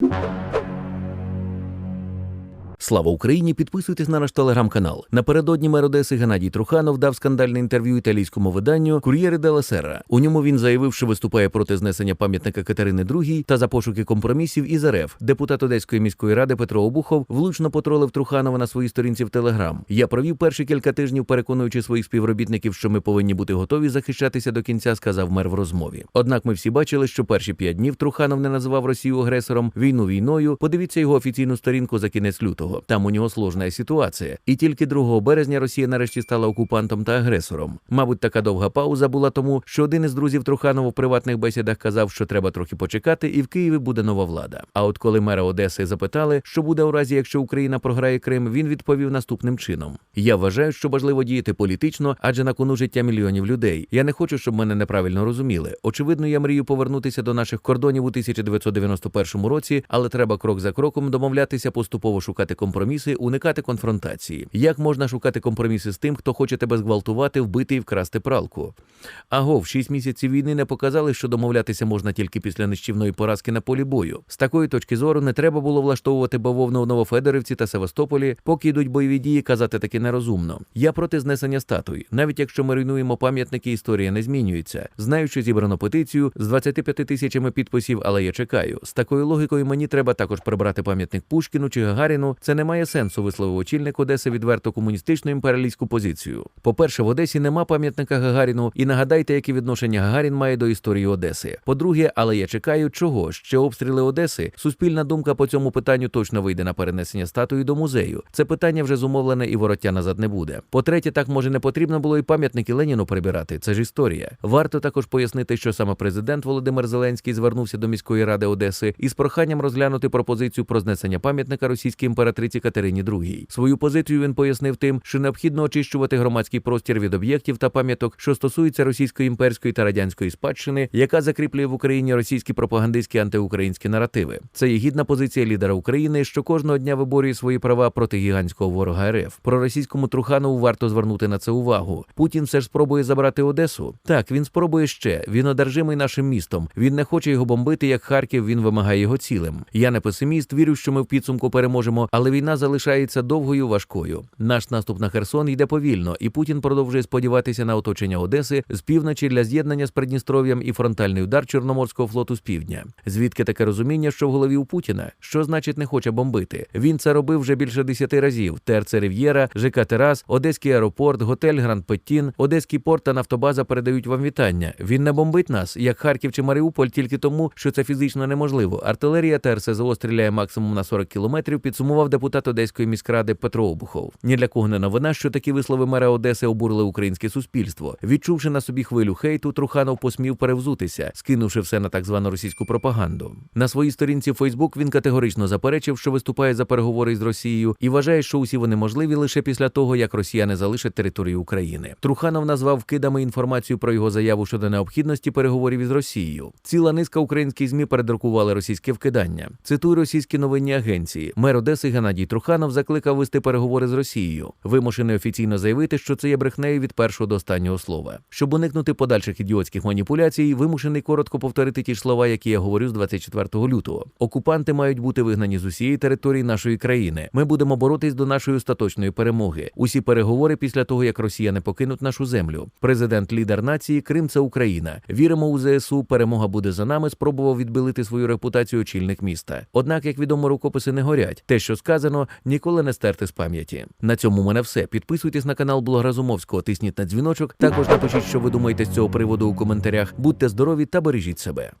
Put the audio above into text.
you. Слава Україні! Підписуйтесь на наш телеграм-канал. Напередодні мер Одеси Геннадій Труханов дав скандальне інтерв'ю італійському виданню Кур'єри де Сера. У ньому він заявив, що виступає проти знесення пам'ятника Катерини II та за пошуки компромісів із РФ. Депутат Одеської міської ради Петро Обухов влучно потролив Труханова на своїй сторінці в Телеграм. Я провів перші кілька тижнів, переконуючи своїх співробітників, що ми повинні бути готові захищатися до кінця, сказав мер в розмові. Однак ми всі бачили, що перші п'ять днів Труханов не називав Росію агресором, війну війною. Подивіться його офіційну сторінку за кінець лютого. Там у нього сложна ситуація. І тільки 2 березня Росія нарешті стала окупантом та агресором. Мабуть, така довга пауза була тому, що один із друзів Труханова в приватних бесідах казав, що треба трохи почекати, і в Києві буде нова влада. А от коли мера Одеси запитали, що буде у разі, якщо Україна програє Крим, він відповів наступним чином: Я вважаю, що важливо діяти політично, адже на кону життя мільйонів людей. Я не хочу, щоб мене неправильно розуміли. Очевидно, я мрію повернутися до наших кордонів у 1991 році, але треба крок за кроком домовлятися, поступово шукати компроміси, уникати конфронтації. Як можна шукати компроміси з тим, хто хоче тебе зґвалтувати, вбити і вкрасти пралку? Агов, шість місяців війни не показали, що домовлятися можна тільки після нищівної поразки на полі бою. З такої точки зору не треба було влаштовувати бавовну у Новофедорівці та Севастополі, поки йдуть бойові дії, казати таки нерозумно. Я проти знесення статуй. Навіть якщо ми руйнуємо пам'ятники, історія не змінюється. Знаю, що зібрано петицію з 25 тисячами підписів, але я чекаю. З такою логікою мені треба також прибрати пам'ятник Пушкіну чи Гагаріну. Це не має сенсу, висловив очільник Одеси відверто комуністичну імперіалістську позицію. По-перше, в Одесі нема пам'ятника Гагаріну, і нагадайте, яке відношення Гагарін має до історії Одеси. По-друге, але я чекаю, чого ще обстріли Одеси. Суспільна думка по цьому питанню точно вийде на перенесення статуї до музею. Це питання вже зумовлене і вороття назад не буде. По-третє, так може не потрібно було і пам'ятники Леніну прибирати. Це ж історія. Варто також пояснити, що саме президент Володимир Зеленський звернувся до міської ради Одеси із проханням розглянути пропозицію про знесення пам'ятника російській імператриці Катерині II. Свою позицію він пояснив тим, що необхідно очищувати громадський простір від об'єктів та пам'яток, що стосуються російської імперської та радянської спадщини, яка закріплює в Україні російські пропагандистські антиукраїнські наративи. Це є гідна позиція лідера України, що кожного дня виборює свої права проти гігантського ворога РФ. Про російському Труханову варто звернути на це увагу. Путін все ж спробує забрати Одесу. Так, він спробує ще. Він одержимий нашим містом. Він не хоче його бомбити, як Харків. Він вимагає його цілим. Я не песиміст, вірю, що ми в підсумку переможемо, але війна залишається довгою важкою. Наш наступ на Херсон йде повільно, і Путін продовжує сподіватися на оточення Одеси з півночі для з'єднання з Придністров'ям і фронтальний удар Чорноморського флоту з півдня. Звідки таке розуміння, що в голові у Путіна? Що значить не хоче бомбити? Він це робив вже більше десяти разів: ТРЦ Рів'єра, ЖК Терас, Одеський аеропорт, готель Гранд Петтін, Одеський порт та Нафтобаза передають вам вітання. Він не бомбить нас, як Харків чи Маріуполь, тільки тому, що це фізично неможливо. Артилерія та РСЗО стріляє максимум на 40 кілометрів. Підсумував депутат Одеської міськради Петро Обухов. Ні для кого не новина, що такі вислови мера Одеси обурили українське суспільство. Відчувши на собі хвилю хейту, Труханов посмів перевзутися, скинувши все на так звану російську пропаганду. На своїй сторінці Фейсбук він категорично заперечив, що виступає за переговори з Росією, і вважає, що усі вони можливі лише після того, як росіяни залишать територію України. Труханов назвав вкидами інформацію про його заяву щодо необхідності переговорів із Росією. Ціла низка українських змі передрукували російське вкидання. Цитую російські новинні агенції. Мер Одеси Геннадій Труханов закликав вести переговори з Росією. Вимушений офіційно заявити, що це є брехнею від першого до останнього слова. Щоб уникнути подальших ідіотських маніпуляцій, вимушений коротко повторити ті ж слова, які я говорю з 24 лютого. Окупанти мають бути вигнані з усієї території нашої країни. Ми будемо боротись до нашої остаточної перемоги. Усі переговори після того, як росіяни покинуть нашу землю. Президент, лідер нації, Крим це Україна. Віримо у ЗСУ. Перемога буде за нами. Спробував відбилити свою репутацію очільник міста. Однак, як відомо, рукописи не горять. Те, що сказано, ніколи не стерти з пам'яті. На цьому у мене все. Підписуйтесь на канал Блог Разумовського, тисніть на дзвіночок. Також напишіть, що ви думаєте з цього приводу у коментарях. Будьте здорові та бережіть себе.